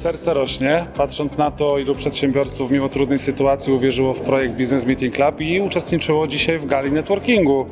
Serce rośnie, patrząc na to, ilu przedsiębiorców mimo trudnej sytuacji uwierzyło w projekt Business Meeting Club i uczestniczyło dzisiaj w gali networkingu.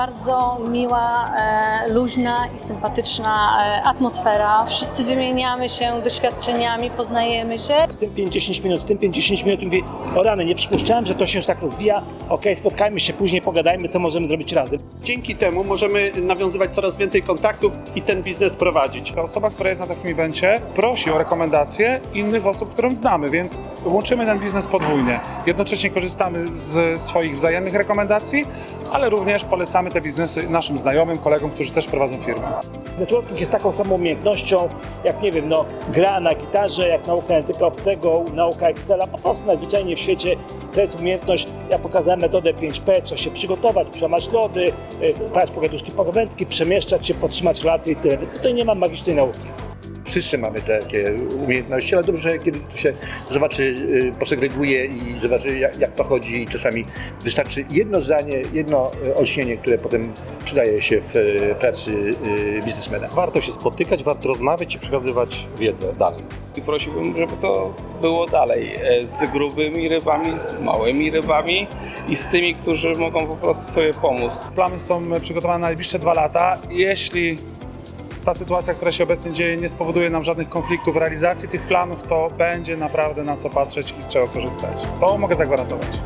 Bardzo miła, e, luźna i sympatyczna e, atmosfera. Wszyscy wymieniamy się doświadczeniami, poznajemy się. z tym 5-10 minut, z tym 5-10 minut mówię, o rany, nie przypuszczałem, że to się już tak rozwija, okej, spotkajmy się później, pogadajmy, co możemy zrobić razem. Dzięki temu możemy nawiązywać coraz więcej kontaktów i ten biznes prowadzić. Osoba, która jest na takim evencie, prosi o rekomendacje innych osób, którą znamy, więc łączymy ten biznes podwójnie. Jednocześnie korzystamy z swoich wzajemnych rekomendacji, ale również polecamy te biznesy naszym znajomym, kolegom, którzy też prowadzą firmy. Networking jest taką samą umiejętnością, jak nie wiem, no, gra na gitarze, jak nauka języka obcego, nauka Excela, po prostu najzwyczajniej w świecie to jest umiejętność, ja pokazałem metodę 5P, trzeba się przygotować, przełamać lody, y, brać pogaduszki pogawędki, przemieszczać się, podtrzymać relacje i tyle, więc tutaj nie ma magicznej nauki. Wszyscy mamy takie umiejętności, ale dobrze, kiedy to się zobaczy, y, posegreguje i zobaczy, jak, jak to chodzi. Czasami wystarczy jedno zdanie, jedno y, olśnienie, które potem przydaje się w y, pracy biznesmena. Warto się spotykać, warto rozmawiać i przekazywać wiedzę dalej. I prosiłbym, żeby to było dalej e, z grubymi rybami, z małymi rybami i z tymi, którzy mogą po prostu sobie pomóc. Plany są przygotowane na najbliższe dwa lata. Jeśli ta sytuacja, która się obecnie dzieje, nie spowoduje nam żadnych konfliktów w realizacji tych planów, to będzie naprawdę na co patrzeć i z czego korzystać. To mogę zagwarantować.